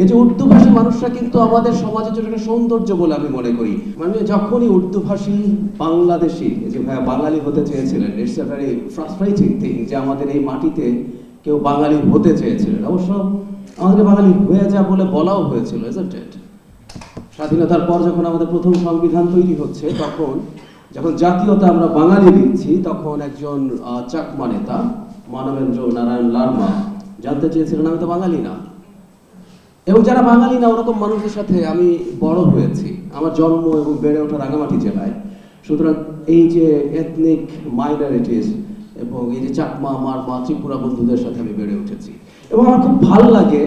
এই যে উর্দুভাষী মানুষরা কিন্তু আমাদের সমাজের জন্য একটা সৌন্দর্য বলে আমি মনে করি। মানে যখনই উর্দুভাষী বাংলাদেশি, এই যে ভাইয়া বাঙালি হতে চেয়েছিলেন it's a very frustrating thing যে আমাদের এই মাটিতে কেউ বাঙালি হতে চেয়েছিলেন। অবশ্য আমাদেরকে বাঙালি হয়ে যা বলে বলাও হয়েছিল? স্বাধীনতার পর যখন আমাদের প্রথম সংবিধান তৈরি হচ্ছে, তখন যখন জাতীয়তা আমরা বাঙালি দিচ্ছি, তখন একজন চাকমা নেতা, মানবেন্দ্র নারায়ণ লার্মা জানতে চেয়েছিলেন, আমি তো বাঙালি না। এবং যারা বাঙালি না ওরকম মানুষের সাথে আমি বড় হয়েছি। আমার জন্ম এবং বেড়ে ওঠা রাঙামাটি জেলায়। সুতরাং এই যে এথনিক মাইনরিটিস এবং এই যে চাকমা, মারমা, ত্রিপুরা বন্ধুদের সাথে আমি বেড়ে উঠেছি। এবং আমার খুব ভালো লাগে,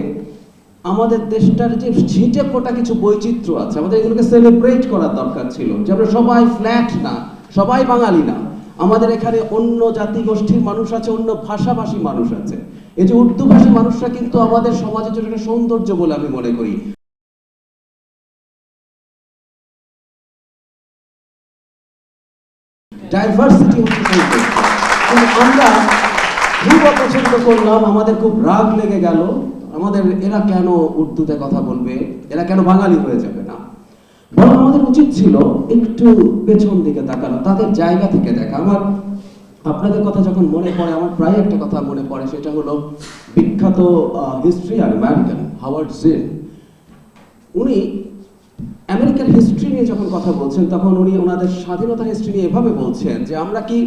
আমাদের দেশটার যে ছিটে ফোটা কিছু বৈচিত্র্য আছে, আমাদের এগুলোকে সেলিব্রেট করার দরকার ছিল যে আমরা সবাই ফ্ল্যাট না, সবাই বাঙালি না। আমাদের এখানে অন্য জাতিগোষ্ঠীর মানুষ আছে, অন্য ভাষাভাষী মানুষ আছে। এই যে উর্দুভাষী মানুষরা কিন্তু আমাদের সমাজের জন্য একটা সৌন্দর্য বলে আমি মনে করি। ডাইভার্সিটি আমরা খুব অপছন্দ করলাম আমাদের খুব রাগ লেগে গেল, আমাদের এরা কেন উর্দুতে কথা বলবে? এরা কেন বাঙালি হয়ে যাবে না? বরং আমাদের উচিত ছিল একটু পেছন দিকে তাকানো, তাদের জায়গা থেকে দেখা। আমার আপনাদের কথা যখন মনে পড়ে, আমার প্রায় একটা কথা মনে পড়ে, সেটা হলো বিখ্যাত হিস্ট্রি আর আমেরিকান হাওয়ার্ড জিন উনি আমেরিকার হিস্ট্রি নিয়ে যখন কথা বলছেন, তখন উনি ওনাদের স্বাধীনতা হিস্ট্রি নিয়ে এভাবে বলছেন যে, আমরা কি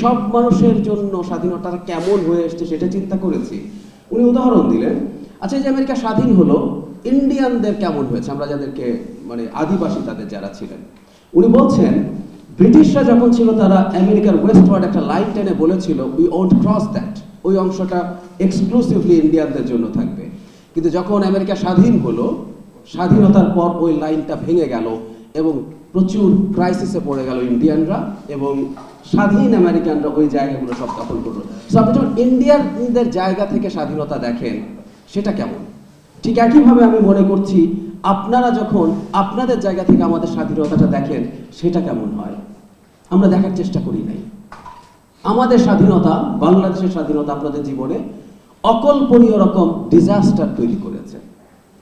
সব মানুষের জন্য স্বাধীনতা কেমন হয়ে এসছে সেটা চিন্তা করেছি? উনি উদাহরণ দিলেন আচ্ছা যে আমেরিকা স্বাধীন হলো ইন্ডিয়ানদের কেমন হয়েছে? আমরা যাদেরকে মানে আদিবাসী তাদের যারা ছিলেন। উনি বলছেন, ব্রিটিশরা যখন ছিল, তারা আমেরিকার ওয়েস্টওয়ার্ড একটা লাইন টেনে বলেছিল উই ওন্ট ক্রস দ্যাট ওই অংশটা এক্সক্লুসিভলি ইন্ডিয়ানদের জন্য থাকবে। কিন্তু যখন আমেরিকা স্বাধীন হলো, স্বাধীনতার পর ওই লাইনটা ভেঙে গেল এবং প্রচুর ক্রাইসিসে পড়ে গেল ইন্ডিয়ানরা এবং স্বাধীন আমেরিকানরা ওই জায়গাগুলো সব দখল করল। So আপনি যখন ইন্ডিয়ানদের জায়গা থেকে স্বাধীনতা দেখেন, সেটা কেমন? ঠিক একইভাবে আমি মনে করছি, আপনারা যখন আপনাদের জায়গা থেকে আমাদের স্বাধীনতাটা দেখেন, সেটা কেমন হয়? আমরা দেখার চেষ্টা করি নাই। আমাদের স্বাধীনতা, বাংলাদেশের স্বাধীনতা আপনাদের জীবনে অকল্পনীয় রকম ডিজাস্টার তৈরি করেছে।